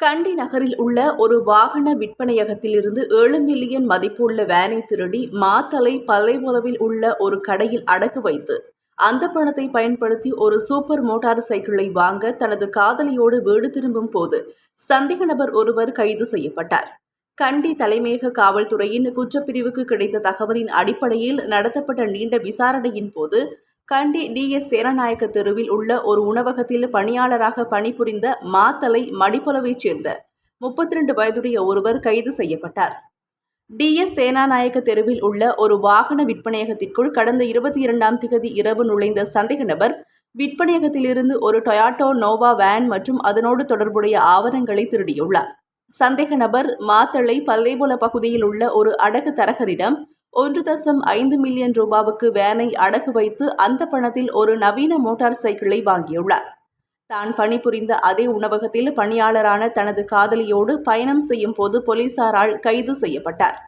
கண்டி நகரில் உள்ள ஒரு வாகன விற்பனையகத்திலிருந்து ஏழு மில்லியன் மதிப்புள்ள வேனை திருடி மாத்தலை பல்லைபுலவில் உள்ள ஒரு கடையில் அடகு வைத்து அந்த பணத்தை பயன்படுத்தி ஒரு சூப்பர் மோட்டார் சைக்கிளை வாங்க தனது காதலியோடு வீடு திரும்பும் போது சந்தேக நபர் ஒருவர் கைது செய்யப்பட்டார். கண்டி தலைமையக காவல்துறையின் குற்றப்பிரிவுக்கு கிடைத்த தகவலின் அடிப்படையில் நடத்தப்பட்ட நீண்ட விசாரணையின் போது கண்டி டிஎஸ் சேரநாயக்க தெருவில் உள்ள ஒரு உணவகத்தில் பணியாளராக பணிபுரிந்த மாத்தலை மடிப்பளவைச் சேர்ந்த முப்பத்தி ரெண்டு வயதுடைய ஒருவர் கைது செய்யப்பட்டார். டிஎஸ் சேனாநாயக்க தெருவில் உள்ள ஒரு வாகன விற்பனையகத்திற்குள் கடந்த இருபத்தி இரண்டாம் திகதி இரவு நுழைந்த சந்தேக நபர் விற்பனையகத்திலிருந்து ஒரு டொயாட்டோ நோவா வேன் மற்றும் அதனோடு தொடர்புடைய ஆவணங்களை திருடியுள்ளார். சந்தேக நபர் மாத்தளை பல்லைபோல பகுதியில் உள்ள ஒரு அடகு தரகரிடம் ஒன்று தசம் ஐந்து மில்லியன் ரூபாவுக்கு வேனை அடகு வைத்து அந்த பணத்தில் ஒரு நவீன மோட்டார் சைக்கிளை வாங்கியுள்ளார். தான் பணிபுரிந்த அதே உணவகத்தில் பணியாளரான தனது காதலியோடு பயணம் செய்யும் போது போலீசாரால் கைது செய்யப்பட்டார்.